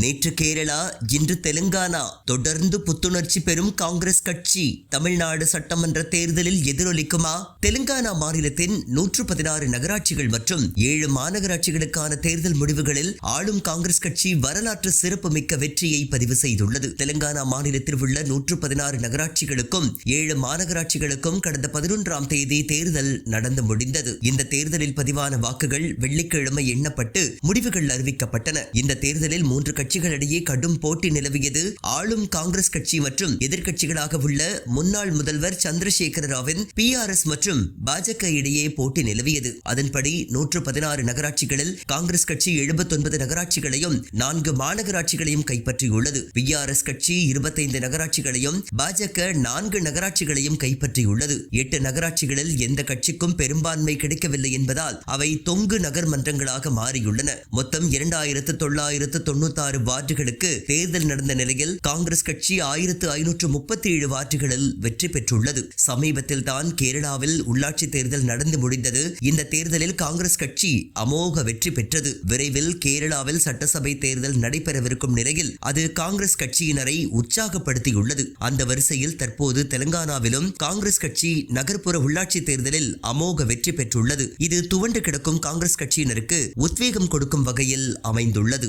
நேற்று கேரளா இன்று தெலுங்கானா. தொடர்ந்து புத்துணர்ச்சி பெறும் காங்கிரஸ் கட்சி. தமிழ்நாடு சட்டமன்ற தேர்தலில் எதிரொலிக்குமா? தெலுங்கானா மாநிலத்தின் நூற்று பதினாறு நகராட்சிகள் மற்றும் ஏழு மாநகராட்சிகளுக்கான தேர்தல் முடிவுகளில் ஆளும் காங்கிரஸ் கட்சி வரலாற்று சிறப்புமிக்க வெற்றியை பதிவு செய்துள்ளது. தெலுங்கானா மாநிலத்தில் உள்ள நூற்று பதினாறு நகராட்சிகளுக்கும் ஏழு மாநகராட்சிகளுக்கும் கடந்த பதினொன்றாம் தேதி தேர்தல் நடந்து முடிந்தது. இந்த தேர்தலில் பதிவான வாக்குகள் வெள்ளிக்கிழமை எண்ணப்பட்டு முடிவுகள் அறிவிக்கப்பட்டன. இந்த தேர்தலில் மூன்று கட்சிகளிடையே கடும் போட்டி நிலவியது. ஆளும் காங்கிரஸ் கட்சி மற்றும் எதிர்கட்சிகளாக உள்ள முன்னாள் முதல்வர் சந்திரசேகர ராவின் எஸ் மற்றும் பாஜக இடையே போட்டி நிலவியது. அதன்படி நூற்று பதினாறு நகராட்சிகளில் காங்கிரஸ் கட்சி 79 நகராட்சிகளையும் நான்கு மாநகராட்சிகளையும் கைப்பற்றியுள்ளது. பிஆர்எஸ் கட்சி இருபத்தைந்து நகராட்சிகளையும் பாஜக நான்கு நகராட்சிகளையும் கைப்பற்றியுள்ளது. எட்டு நகராட்சிகளில் எந்த கட்சிக்கும் பெரும்பான்மை கிடைக்கவில்லை என்பதால் அவை தொங்கு நகர் மன்றங்களாக மாறியுள்ளன. மொத்தம் இரண்டாயிரத்து தொள்ளாயிரத்து ஆறு வார்டுகளுக்கு தேர்தல் நடந்த நிலையில் காங்கிரஸ் கட்சி ஆயிரத்து ஐநூற்று முப்பத்தி ஏழு வார்டுகளில் வெற்றி பெற்றுள்ளது. சமீபத்தில் தான் கேரளாவில் உள்ளாட்சி தேர்தல் நடந்து முடிந்தது. இந்த தேர்தலில் காங்கிரஸ் கட்சி அமோக வெற்றி பெற்றது. விரைவில் கேரளாவில் சட்டசபை தேர்தல் நடைபெறவிருக்கும் நிலையில் அது காங்கிரஸ் கட்சியினரை உற்சாகப்படுத்தியுள்ளது. அந்த வரிசையில் தற்போது தெலுங்கானாவிலும் காங்கிரஸ் கட்சி நகர்ப்புற உள்ளாட்சி தேர்தலில் அமோக வெற்றி பெற்றுள்ளது. இது துவண்டு கிடக்கும் காங்கிரஸ் கட்சியினருக்கு உத்வேகம் கொடுக்கும் வகையில் அமைந்துள்ளது.